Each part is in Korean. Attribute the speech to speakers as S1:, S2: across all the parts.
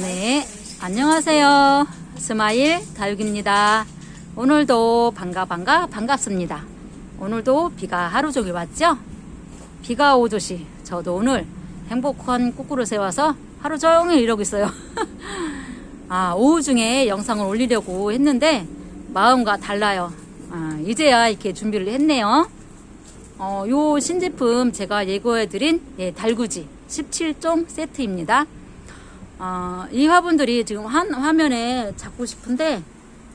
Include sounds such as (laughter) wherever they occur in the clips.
S1: 네, 안녕하세요. 스마일 다육입니다. 오늘도 반가 반가 반갑습니다. 오늘도 비가 하루 종일 왔죠? 비가 오듯이 저도 오늘 행복한 꾸꾸를 세워서 하루 종일 이러고 있어요. (laughs) 아, 오후 중에 영상을 올리려고 했는데 마음과 달라요. 아, 이제야 이렇게 준비를 했네요. 어, 요 신제품 제가 예고해드린 예, 달구지 17종 세트입니다. 어, 이 화분들이 지금 한 화면에 잡고 싶은데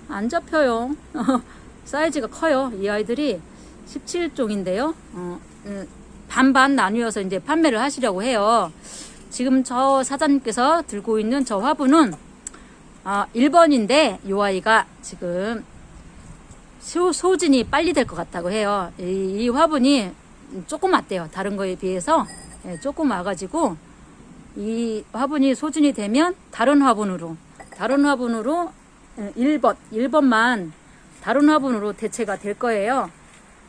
S1: 안 잡혀요. (laughs) 사이즈가 커요. 이 아이들이 17종인데요. 어, 음, 반반 나뉘어서 이제 판매를 하시려고 해요. 지금 저 사장님께서 들고 있는 저 화분은 아, 1번인데 이 아이가 지금 소, 소진이 빨리 될 것 같다고 해요. 이, 이 화분이 조금 왔대요. 다른 거에 비해서 예, 조금 와가지고 이 화분이 소진이 되면 다른 화분으로 다른 화분으로 1번 1번만 다른 화분으로 대체가 될 거예요.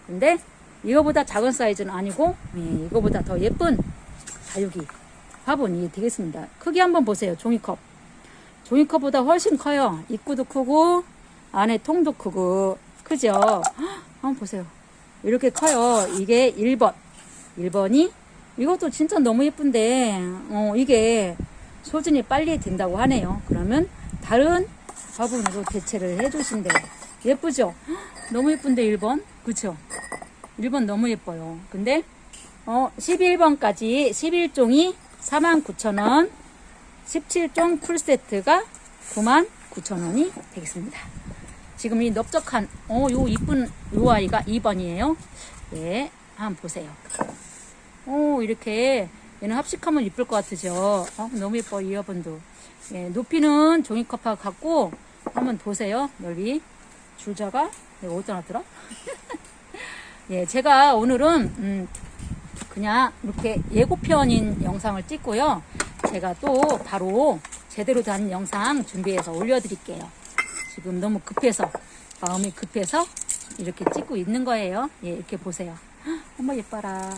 S1: 근데 이거보다 작은 사이즈는 아니고 예, 이거보다 더 예쁜 다육이 화분이 되겠습니다. 크기 한번 보세요. 종이컵. 종이컵보다 훨씬 커요. 입구도 크고 안에 통도 크고 크죠. 헉, 한번 보세요. 이렇게 커요. 이게 1번. 1번이 이것도 진짜 너무 예쁜데 어, 이게 소진이 빨리 된다고 하네요. 그러면 다른 화분으로 대체를 해주신대요. 예쁘죠? 헉, (gasps) 너무 예쁜데 1번? 그쵸? 1번 너무 예뻐요. 근데 어, 11번까지 11종이 49,000원 17종 풀세트가 99,000원이 되겠습니다. 지금 이 넓적한 어, 요 이쁜 요 아이가 2번이에요. 예, 한번 보세요. 오, 이렇게 얘는 합식하면 이쁠 것 같으죠? 어, 너무 예뻐 이 화분도. 예, 높이는 종이컵하고 같고 한번 보세요. 넓이 줄자가 내가 어디다 놨더라? (laughs) 예, 제가 오늘은 음, 그냥 이렇게 예고편인 영상을 찍고요. 제가 또 바로 제대로 된 영상 준비해서 올려드릴게요. 지금 너무 급해서 마음이 급해서 이렇게 찍고 있는 거예요. 예, 이렇게 보세요. (gasps) 헉, 어머 예뻐라.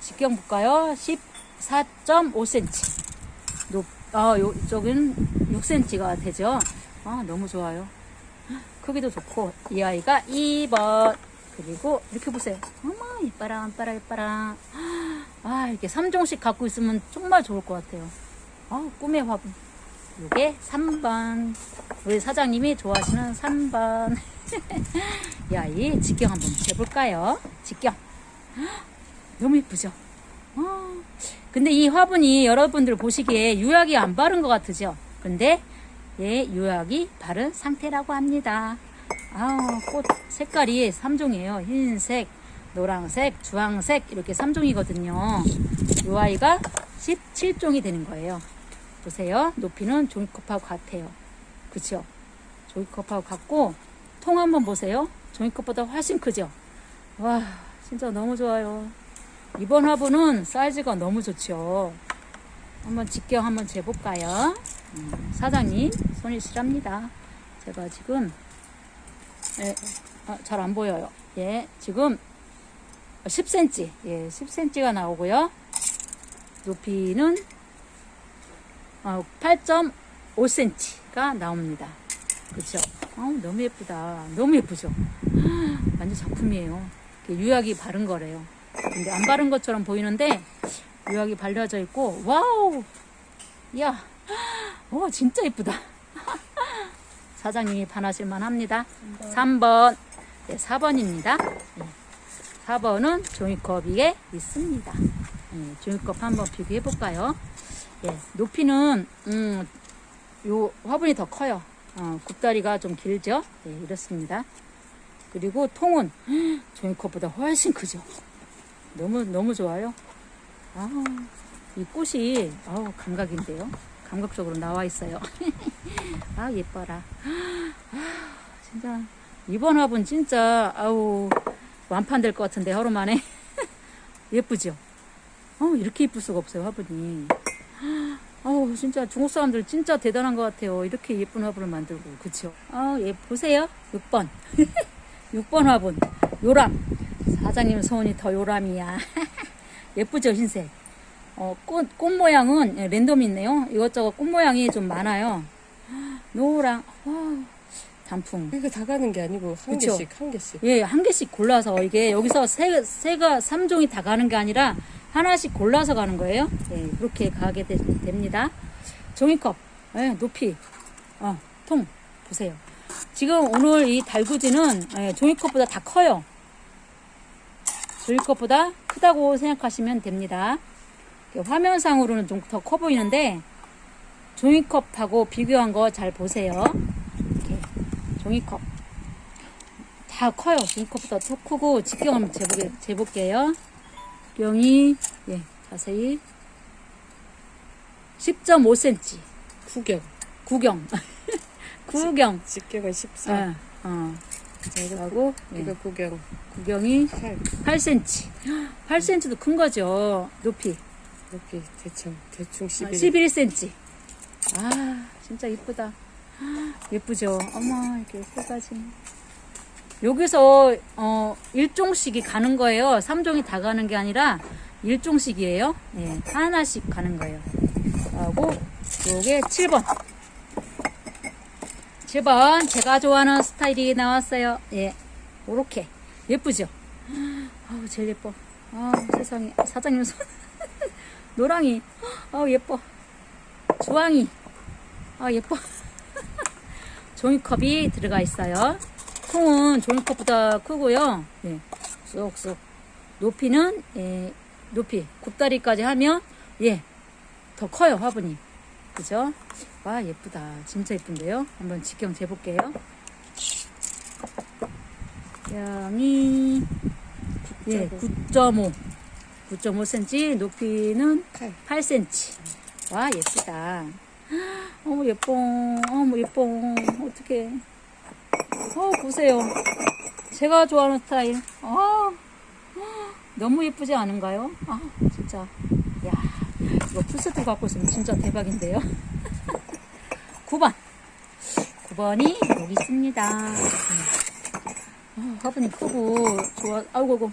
S1: 직경 볼까요? 14.5cm. 높, 아, 요, 이쪽은 6cm가 되죠. 아, 너무 좋아요. 헉, 크기도 좋고, 이 아이가 2번. 그리고 이렇게 보세요. 어머, 이뻐라, 이뻐라, 이뻐라. 아, 이렇게 3종씩 갖고 있으면 정말 좋을 것 같아요. 아, 꿈의 화분. 요게 3번. 우리 사장님이 좋아하시는 3번. (laughs) 이 아이 직경 한번 재볼까요? 직경. 너무 예쁘죠? 어, 근데 이 화분이 여러분들 보시기에 유약이 안 바른 것 같으죠? 근데 예, 유약이 바른 상태라고 합니다. 아우, 꽃 색깔이 3종이에요. 흰색, 노란색, 주황색 이렇게 3종이거든요. 이 아이가 17종이 되는 거예요. 보세요. 높이는 종이컵하고 같아요. 그쵸? 종이컵하고 같고 통 한번 보세요. 종이컵보다 훨씬 크죠? 와, 진짜 너무 좋아요. 이번 화분은 사이즈가 너무 좋죠. 한번 직경 한번 재볼까요? 음, 사장님 손이 실합니다. 제가 지금 예, 아, 잘안 보여요. 예, 지금 10cm, 예, 10cm가 나오고요. 높이는 어, 8.5cm가 나옵니다. 그렇죠? 어, 너무 예쁘다. 너무 예쁘죠? (gasps) 완전 작품이에요. 유약이 바른 거래요. 근데 안 바른 것처럼 보이는데 유약이 발려져 있고 와우, 야, 오 진짜 예쁘다. (laughs) 사장님이 반하실만 합니다. 3번, 네, 4번입니다. 네, 4번은 종이컵 위에 있습니다. 네, 종이컵 한번 비교해 볼까요? 예, 높이는 음, 요 화분이 더 커요. 어, 굽다리가 좀 길죠? 네, 이렇습니다. 그리고 통은 (gasps) 종이컵보다 훨씬 크죠. 너무 너무 좋아요. 아, 이 꽃이 아우 감각인데요. 감각적으로 나와 있어요. (laughs) 아 예뻐라. 아, 진짜 이번 화분 진짜 아우 완판될 것 같은데 하루 만에 (laughs) 예쁘죠? 어 이렇게 예쁠 수가 없어요 화분이. 어우 진짜 중국 사람들 진짜 대단한 것 같아요. 이렇게 예쁜 화분을 만들고 그쵸? 아예 보세요 6번 6번 (laughs) 화분 요람 사장님 소원이 더 요람이야. (laughs) 예쁘죠 흰색. 어, 꽃, 꽃 모양은 예, 랜덤이 있네요. 이것저것 꽃 모양이 좀 많아요. (gasps) 노랑, 와, 단풍.
S2: 이거 다 가는 게 아니고 한
S1: 그쵸?
S2: 개씩 한 개씩.
S1: 예, 한 개씩 골라서 이게 여기서 세, 세가, 삼종이 다 가는 게 아니라 하나씩 골라서 가는 거예요. 예, 그렇게 가게 되, 됩니다. 종이컵, 예, 높이, 어, 통, 보세요. 지금 오늘 이 달구지는 예, 종이컵보다 다 커요. 종이컵보다 크다고 생각하시면 됩니다. 화면상으로는 좀 더 커 보이는데 종이컵하고 비교한 거 잘 보세요. 이렇게 종이컵. 다 커요. 종이컵보다 더 크고 직경 한번 재보게, 재볼게요. 직경이 예, 자세히 10.5cm
S2: 구경.
S1: 구경 (laughs) 구경
S2: 집게가 14.
S1: 어, 어. 하고 예,
S2: 이거 구경.
S1: 구경이
S2: 8.
S1: 8cm 8cm도 큰 거죠 높이.
S2: 이렇게 대충 대충
S1: 아,
S2: 11.
S1: 11cm 아 진짜 이쁘다. 예쁘죠? 어머 이렇게 세 가지 여기서 어 1종씩이 가는 거예요. 3종이 다 가는 게 아니라 1종씩이에요. 예, 하나씩 가는 거예요. 하고 요게 7번 7번. 제가 좋아하는 스타일이 나왔어요. 예. 요렇게. 예쁘죠? 아우 제일 예뻐. 아 세상에. 사장님 손. (laughs) 노랑이. 아우 예뻐. 주황이. 아 예뻐. (laughs) 종이컵이 들어가 있어요. 통은 종이컵보다 크고요. 예, 쏙쏙. 높이는 예, 높이. 굽다리까지 하면 예. 더 커요 화분이 그죠 와 예쁘다 진짜 예쁜데요 한번 직경 재볼게요 양이 예 9.5 9.5cm 높이는
S2: 8.
S1: 8cm. 와, 예쁘다. 어머, 예뻐. 어머, 예뻐. 어떡해. 어, 보세요. 제가 좋아하는 스타일. 아, 너무 예쁘지 않은가요? 아, 진짜. 야, 이거 풀세트 갖고 있으면 진짜 대박인데요. (laughs) 9번. 9번이 여기 있습니다. 아, 화분이 크고, 좋아. 아이고, 아이고.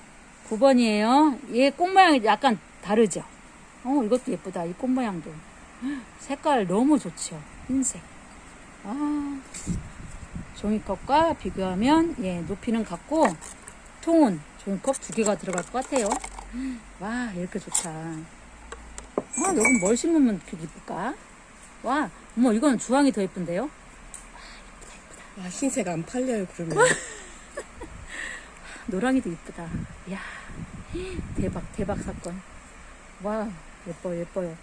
S1: 9번이에요. 얘 꽃 모양이 약간 다르죠? 어, 이것도 예쁘다. 이 꽃 모양도. 색깔 너무 좋죠. 흰색. 아, 종이컵과 비교하면, 예, 높이는 같고, 통은 종이컵 두 개가 들어갈 것 같아요. 와, 이렇게 좋다. 아, 여긴 뭘 심으면 그렇게 예쁠까? 와, 어머, 이건 주황이 더 예쁜데요?
S2: 아, 흰색 안 팔려요, 그러면. (laughs)
S1: 노랑이도 이쁘다. 이야, 대박, 대박 사건. 와, 예뻐요, 예뻐요.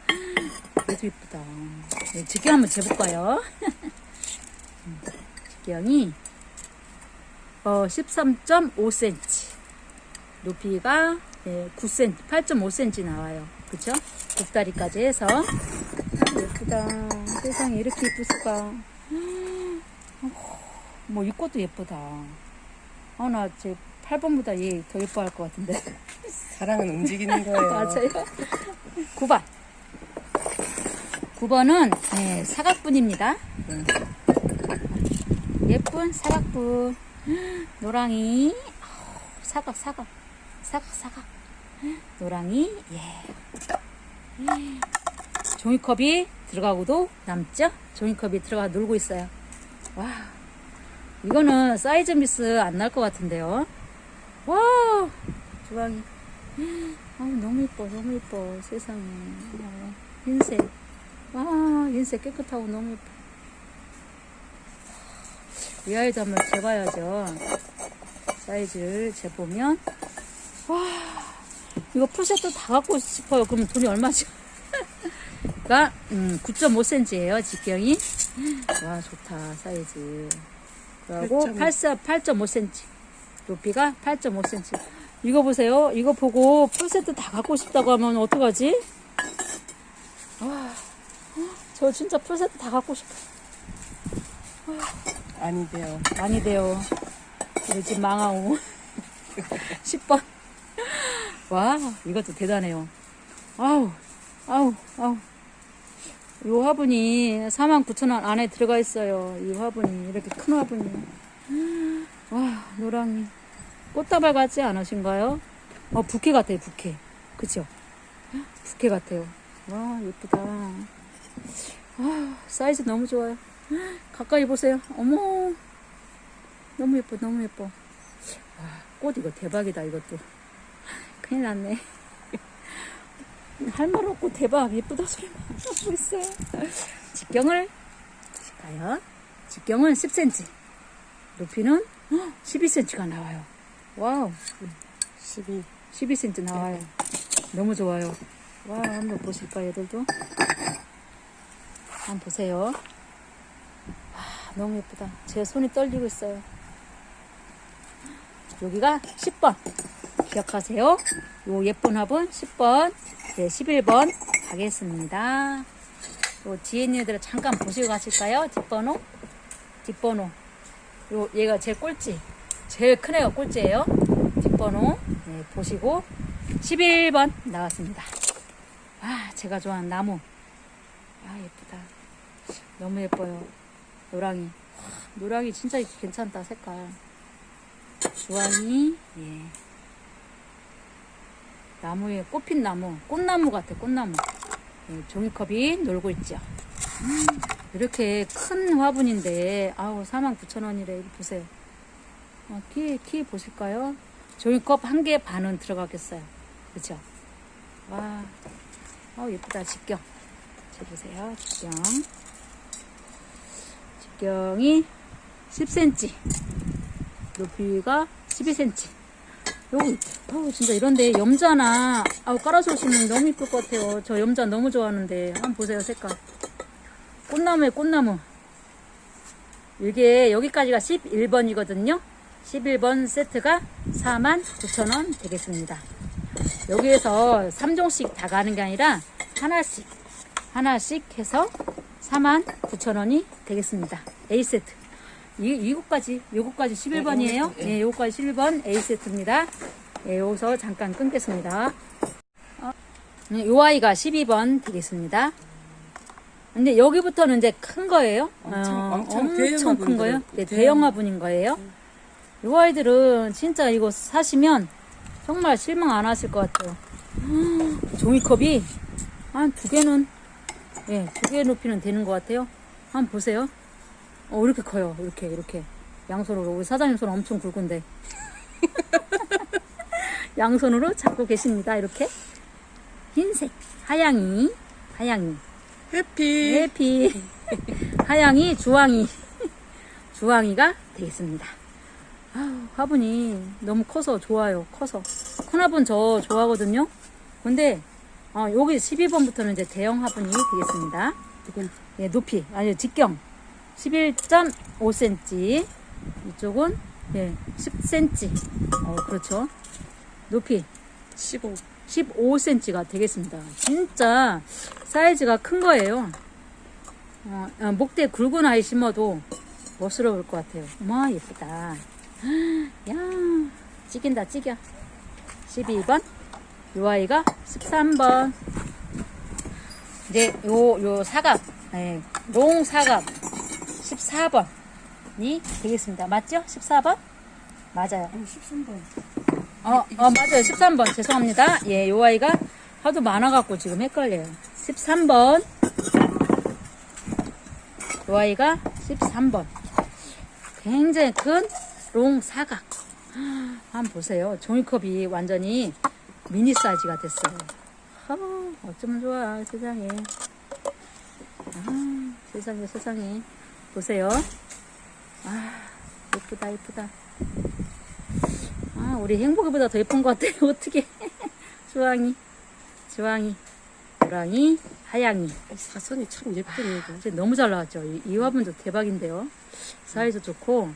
S1: 얘도 이쁘다. 네, 직경 한번 재볼까요? (laughs) 음, 직경이, 어, 13.5cm. 높이가, 네, 9cm, 8.5cm 나와요. 그쵸? 굽다리까지 해서. 아, 예쁘다. 세상에 이렇게 예쁠까. 뭐, 이 꽃도 예쁘다. 아, 나제 8번보다 얘 더 예뻐할 것 같은데.
S2: 사랑은 움직이는 (laughs) 거예요.
S1: 맞아요. 9번. 9번은 네, 사각분입니다. 네. 예쁜 사각분. 노랑이. 아우, 사각, 사각. 사각, 사각. 노랑이. 예. 종이컵이 들어가고도 남죠? 종이컵이 들어가 놀고 있어요. 와. 이거는 사이즈 미스 안 날 것 같은데요. 와. 주황이. 아 너무 예뻐 너무 예뻐 세상에 어, 흰색 와 흰색 깨끗하고 너무 예뻐 이 아이도 한번 재봐야죠 사이즈를 재보면 와 이거 풀셋도 다 갖고 싶어요 그럼 돈이 얼마죠 (laughs) 가 음, 9.5cm예요 직경이 와 좋다 사이즈 그리고
S2: 8.5.
S1: 8.5cm 높이가 8.5cm 이거 보세요. 이거 보고 풀세트 다 갖고 싶다고 하면 어떡하지? 와, 저 진짜 풀세트 다 갖고 싶어.
S2: 아니 돼요.
S1: 많이 돼요. 우리 집 망하오. (laughs) 10번. 와, 이것도 대단해요. 아우, 아우, 아우. 이 화분이 49,000원 안에 들어가 있어요. 이 화분이. 이렇게 큰 화분이. 와, 노랑이. 꽃다발 같지 않으신가요? 어, 부케 같아요, 부케. 그쵸? 부케 같아요. 와, 예쁘다. 아, 사이즈 너무 좋아요. 가까이 보세요. 어머. 너무 예뻐, 너무 예뻐. 와, 꽃 이거 대박이다, 이것도. 큰일 났네. 할 말 없고 대박, 예쁘다 소리만 하고 있어요. 직경을 보실까요? 직경은 10cm. 높이는 12cm가 나와요. 와우.
S2: 12.
S1: 12cm 나와요. 너무 좋아요. 와, 한번 보실까요, 얘들도? 한번 보세요. 와, 너무 예쁘다. 제 손이 떨리고 있어요. 여기가 10번. 기억하세요. 요 예쁜 화분 10번, 네, 11번 가겠습니다. 요 애들 잠깐 보시고 가실까요? 뒷번호? 뒷번호. 요, 얘가 제일 꼴찌. 제일 큰 애가 꼴찌예요. 뒷번호. 네, 보시고 11번 나왔습니다. 와, 제가 좋아하는 나무. 아, 예쁘다. 너무 예뻐요. 노랑이. 와, 노랑이 진짜 괜찮다, 색깔. 주황이, 예. 나무에 꽃핀 나무, 꽃나무 같아, 꽃나무. 예, 종이컵이 놀고 있죠. 음, 이렇게 큰 화분인데, 아우, 49,000원이래. 이거 보세요. 어, 키, 키 보실까요? 종이컵 한 개 반은 들어가겠어요. 그쵸? 와, 어 예쁘다, 직경. 저 보세요, 직경. 직경이 10cm. 높이가 12cm. 여기, 어우, 진짜 이런데 염자나, 아우, 깔아서 오시면 너무 이쁠 것 같아요. 저 염자 너무 좋아하는데. 한번 보세요, 색깔. 꽃나무에 꽃나무. 이게 여기까지가 11번이거든요. 11번 세트가 49,000원 되겠습니다. 여기에서 3종씩 다 가는 게 아니라 하나씩, 하나씩 해서 49,000원이 되겠습니다. A 세트. 이, 이거까지, 요거까지 11번이에요.
S2: 네,
S1: 예, 요거까지 11번 A 세트입니다. 예, 여기서 잠깐 끊겠습니다. 어, 네, 요 아이가 12번 되겠습니다. 근데 여기부터는 이제 큰 거예요.
S2: 엄청- 엄청 대형
S1: 큰 거예요. 네,
S2: 대형.
S1: 대형 화분인 거예요. 요 아이들은 진짜 이거 사시면 정말 실망 안 하실 것 같아요. 종이컵이 한 두 개는, 예, 두 개 높이는 되는 것 같아요. 한번 보세요. 어, 이렇게 커요. 이렇게, 이렇게. 양손으로. 우리 사장님 손 엄청 굵은데. (laughs) 양손으로 잡고 계십니다. 이렇게. 흰색, 하양이, 하양이.
S2: 해피.
S1: 해피 하양이 주황이 주황이가 되겠습니다. 아우, 화분이 너무 커서 좋아요. 커서 큰 화분 저 좋아하거든요. 근데 어, 여기 12번부터는 이제 대형 화분이 되겠습니다.
S2: 이건
S1: 예, 높이 아니 직경 11.5cm 이쪽은 예, 10cm 어, 그렇죠. 높이
S2: 15.
S1: 15cm가 되겠습니다. 진짜 사이즈가 큰 거예요. 어, 어, 목대 굵은 아이 심어도 멋스러울 것 같아요. 어머 예쁘다. (gasps) 야 찌긴다 찌겨. 12번 요 아이가 13번 이제 요, 요 사각 네, 롱 사각 14번이 되겠습니다. 맞죠? 14번? 맞아요.
S2: 어, 13번.
S1: 어, 어, 맞아요. 13번. 죄송합니다. 예, 요 아이가 하도 많아갖고 지금 헷갈려요. 13번. 요 아이가 13번. 굉장히 큰 롱 사각. 한번 보세요. 종이컵이 완전히 미니 사이즈가 됐어요. 어, 어쩌면 좋아, 세상에. 아, 세상에, 세상에. 보세요. 아, 예쁘다, 예쁘다. 아, 우리 행복이보다 더 예쁜 것 같아요. (laughs) 어떻게? 주황이, 주황이, 노랑이, 하양이.
S2: 사선이 참 예쁘네, 이거.
S1: 이제 너무 잘 나왔죠. 이, 이 화분도 대박인데요. 사이즈 좋고,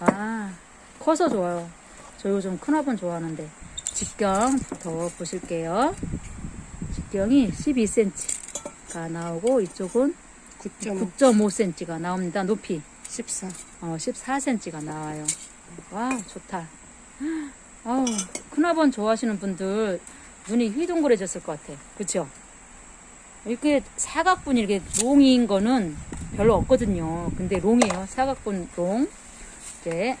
S1: 아, 커서 좋아요. 저 요즘 큰 화분 좋아하는데. 직경부터 보실게요. 직경이 12cm가 나오고, 이쪽은
S2: 9.5.
S1: 9.5cm가 나옵니다. 높이.
S2: 14.
S1: 어, 14cm가 나와요. 와, 좋다. 아우, 큰 화분 좋아하시는 분들 눈이 휘둥그레졌을 것 같아. 그쵸? 이렇게 사각분 이렇게 롱인 거는 별로 없거든요. 근데 롱이에요. 사각분 롱. 이제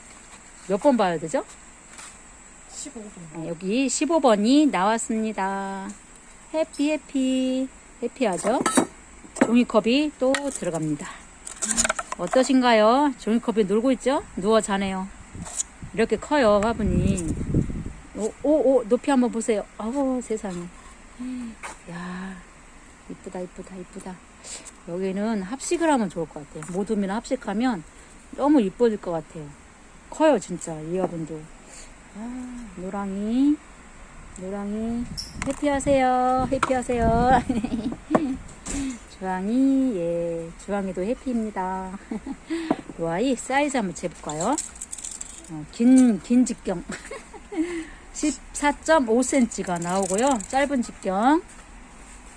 S1: 몇 번 봐야 되죠?
S2: 15번.
S1: 어, 여기 15번이 나왔습니다. 해피 해피 해피하죠? 종이컵이 또 들어갑니다. 어떠신가요? 종이컵이 놀고 있죠? 누워 자네요. 이렇게 커요 화분이. 오, 오, 오 높이 한번 보세요. 아우 세상에. 야 이쁘다 이쁘다 이쁘다. 여기는 합식을 하면 좋을 것 같아요. 모둠이랑 합식하면 너무 이뻐질 것 같아요. 커요 진짜 이 화분도. 아 노랑이 노랑이 해피하세요 해피하세요. (laughs) 주황이 예 주황이도 해피입니다. 이 (laughs) 아이 사이즈 한번 재볼까요? 어, 긴, 긴 직경 (laughs) 14.5cm가 나오고요. 짧은 직경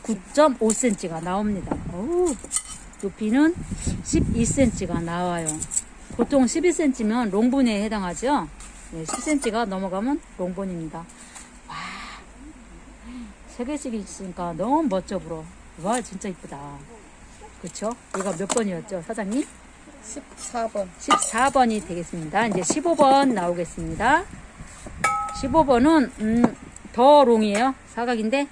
S1: 9.5cm가 나옵니다. 어우, 높이는 12cm가 나와요. 보통 12cm면 롱본에 해당하죠. 네, 10cm가 넘어가면 롱본입니다. 와, 세 개씩 있으니까 너무 멋져 보여. 와, 진짜 이쁘다. 그쵸? 이거 몇 번이었죠, 사장님?
S2: 14번.
S1: 14번이 되겠습니다. 이제 15번 나오겠습니다. 15번은 음, 더롱이에요. 사각인데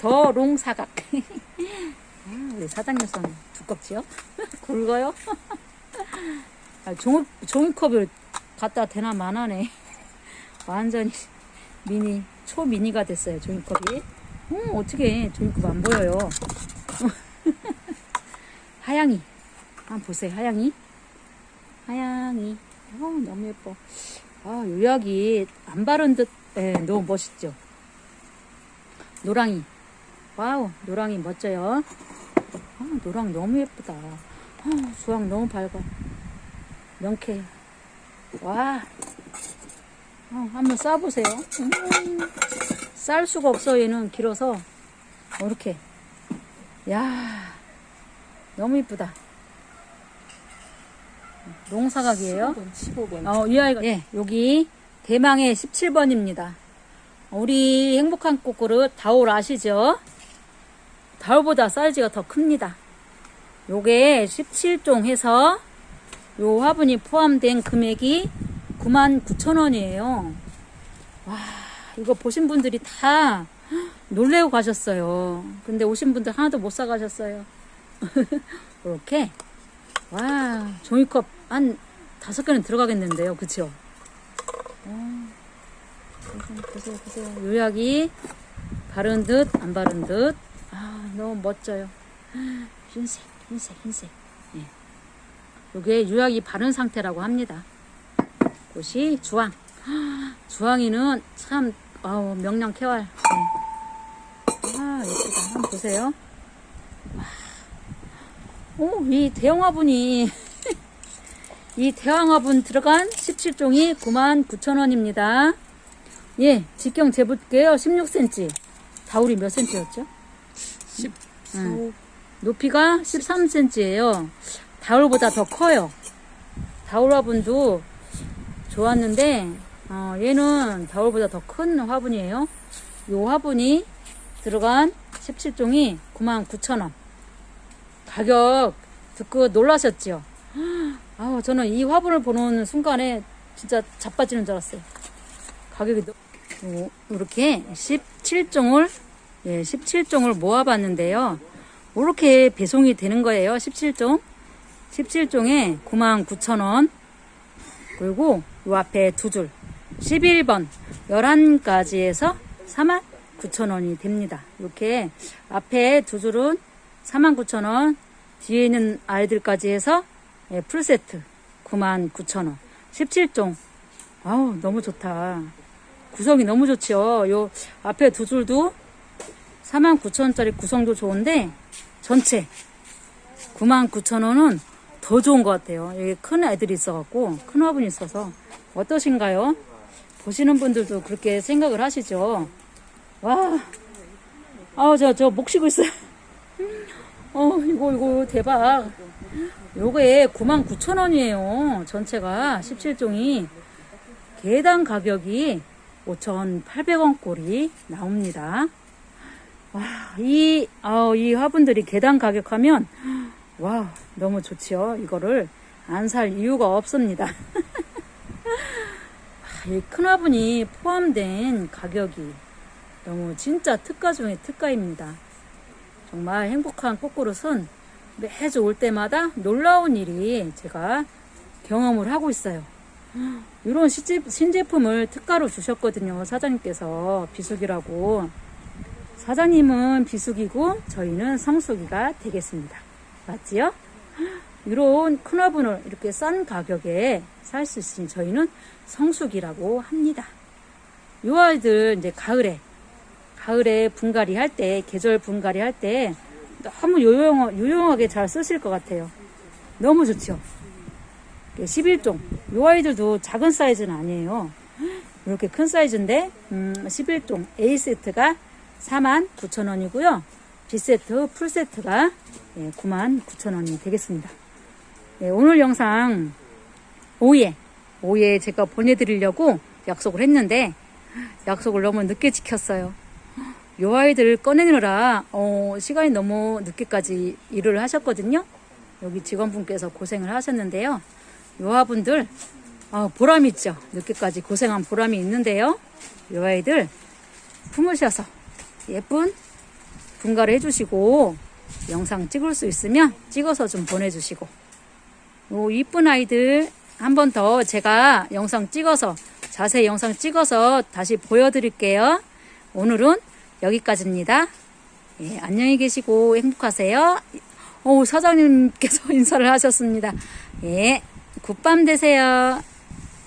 S1: 더롱 사각. 아, (laughs) 우리 사장님 손 두껍지요? (laughs) 굵어요? (laughs) 아, 종이, 종이컵을 갖다 대나 만하네. 완전히 미니 초미니가 됐어요. 종이컵이. 음, 어떻게 종이컵 안 보여요? (laughs) 하양이. 한번 보세요. 하양이. 하양이. 어, 너무 예뻐. 아, 요약이 안 바른 듯, 예, 너무 멋있죠. 노랑이. 와우, 노랑이 멋져요. 아, 노랑 너무 예쁘다. 아, 주황 너무 밝아. 명쾌. 와. 어, 한번 싸보세요. 음, 쌀 수가 없어, 얘는 길어서. 어, 이렇게. 야 너무 이쁘다. 농사각이에요.
S2: 15번. 15번.
S1: 어, 이 아이가, 예, 여기 대망의 17번입니다. 우리 행복한 꽃그릇 다올 아시죠? 다올보다 사이즈가 더 큽니다. 요게 17종 해서 요 화분이 포함된 금액이 99,000원이에요. 와, 이거 보신 분들이 다 놀래고 가셨어요. 근데 오신 분들 하나도 못 사가셨어요. (laughs) 이렇게 와, 종이컵 한 다섯 개는 들어가겠는데요. 그쵸? 어, 보세요, 보세요. 요약이 바른 듯, 안 바른 듯. 아, 너무 멋져요. (gasps) 흰색, 흰색, 흰색. 예. 요게 요약이 바른 상태라고 합니다. 꽃이 주황. (gasps) 주황이는 참, 아우, 명랑 쾌활. 예. 아, 예쁘다. 한번 보세요. 오, 이 대형 화분이 (laughs) 이 대형 화분 들어간 17종이 99,000원입니다. 예, 직경 재볼게요. 16cm. 다울이 몇 cm였죠?
S2: 14.
S1: 응. 높이가 13cm예요. 다울보다 더 커요. 다울 화분도 좋았는데 어, 얘는 다울보다 더 큰 화분이에요. 요 화분이 들어간 17종이 99,000원. 가격 듣고 놀라셨죠? 아, 저는 이 화분을 보는 순간에 진짜 자빠지는 줄 알았어요. 가격이 너- 요- 이렇게 17종을 예, 17종을 모아봤는데요. 이렇게 배송이 되는 거예요. 17종. 17종에 99,000원. 그리고 요 앞에 두 줄. 11번 11가지에서 49,000원이 됩니다. 이렇게 앞에 두 줄은 49,000원, 뒤에 있는 아이들까지 해서 예, 풀세트 99,000원. 17종. 아우, 너무 좋다. 구성이 너무 좋죠. 요 앞에 두 줄도 49,000원짜리 구성도 좋은데 전체 99,000원은 더 좋은 것 같아요. 여기 큰 애들이 있어갖고 큰 화분이 있어서 어떠신가요? 보시는 분들도 그렇게 생각을 하시죠. 와, 아우 저저 목 쉬고 있어요. (laughs) 어 이거 이거 대박. 요게 99,000원이에요. 전체가 17종이 개당 가격이 5,800원 꼴이 나옵니다. 와, 이, 아, 이 화분들이 개당 가격 하면, 와, 너무 좋지요. 이거를 안 살 이유가 없습니다. (laughs) 이 큰 화분이 포함된 가격이 너무 진짜 특가 중에 특가입니다. 정말 행복한 꽃그릇은 매주 올 때마다 놀라운 일이 제가 경험을 하고 있어요. 이런 신제, 신제품을 특가로 주셨거든요. 사장님께서 비수기라고. 사장님은 비수기고 저희는 성수기가 되겠습니다. 맞지요? 이런 큰 화분을 이렇게 싼 가격에 살 수 있으니 저희는 성수기라고 합니다. 요 아이들 이제 가을에 가을에 분갈이 할 때, 계절 분갈이 할 때 너무 요용, 유용하게 잘 쓰실 것 같아요. 너무 좋죠? 11종. 요 아이들도 작은 사이즈는 아니에요. 이렇게 큰 사이즈인데, 음, 11종. A세트가 49,000원이고요. B세트, 풀 세트가 99,000원이 되겠습니다. 예, 오늘 영상 오후에, 오후에 제가 보내드리려고 약속을 했는데, 약속을 너무 늦게 지켰어요. 요 아이들 꺼내느라 어, 시간이 너무 늦게까지 일을 하셨거든요. 여기 직원분께서 고생을 하셨는데요. 요 아분들 어, 보람 있죠. 늦게까지 고생한 보람이 있는데요. 요 아이들 품으셔서 예쁜 분갈이 해주시고 영상 찍을 수 있으면 찍어서 좀 보내주시고 요 이쁜 아이들 한 번 더 제가 영상 찍어서 자세히 영상 찍어서 다시 보여드릴게요. 오늘은 여기까지입니다. 예, 안녕히 계시고 행복하세요. 오, 사장님께서 (laughs) 인사를 하셨습니다. 예, 굿밤 되세요.